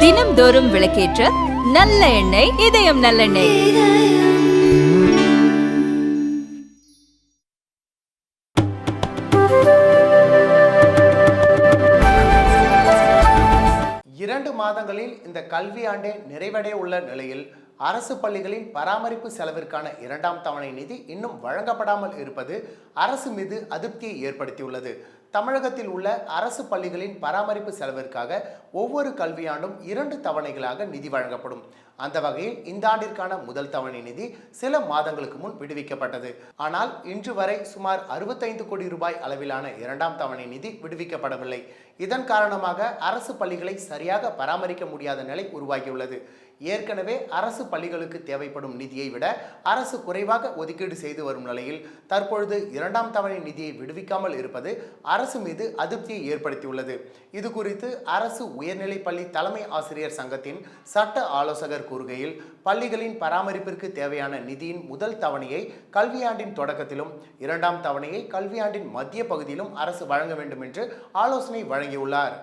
தினம்தோறும் விளக்கேற்ற நல்ல எண்ணெய் இதயம் நல்லெண்ணெய் இரண்டு மாதங்களில் இந்த கல்வியாண்டே நிறைவடைய உள்ள நிலையில் அரசு பள்ளிகளின் பராமரிப்பு செலவிற்கான இரண்டாம் தவணை நிதி இன்னும் வழங்கப்படாமல் இருப்பது அரசு மீது அதிருப்தியை ஏற்படுத்தியுள்ளது. தமிழகத்தில் உள்ள அரசு பள்ளிகளின் பராமரிப்பு செலவிற்காக ஒவ்வொரு கல்வியாண்டும் இரண்டு தவணைகளாக நிதி வழங்கப்படும். அந்த வகையில் இந்த ஆண்டிற்கான முதல் தவணை நிதி சில மாதங்களுக்கு முன் விடுவிக்கப்பட்டது. ஆனால் இன்று வரை சுமார் அறுபத்தைந்து கோடி ரூபாய் அளவிலான இரண்டாம் தவணை நிதி விடுவிக்கப்படவில்லை. இதன் காரணமாக அரசு பள்ளிகளை சரியாக பராமரிக்க முடியாத நிலை உருவாகியுள்ளது. ஏற்கனவே அரசு பள்ளிகளுக்கு தேவைப்படும் நிதியை விட அரசு குறைவாக ஒதுக்கீடு செய்து வரும் நிலையில் தற்பொழுது இரண்டாம் தவணை நிதியை விடுவிக்காமல் இருப்பது அரசு அரசு மீது அதிருப்தியை ஏற்படுத்தியுள்ளது. இது குறித்து அரசு உயர்நிலை பள்ளி தலைமை ஆசிரியர் சங்கத்தின் சட்ட ஆலோசகர் கூறுகையில் பள்ளிகளின் பராமரிப்பிற்கு தேவையான நிதியின் முதல் தவணையை கல்வியாண்டின் தொடக்கத்திலும் இரண்டாம் தவணையை கல்வியாண்டின் மத்திய பகுதியிலும் அரசு வழங்க வேண்டும் என்று ஆலோசனை வழங்கியுள்ளார்.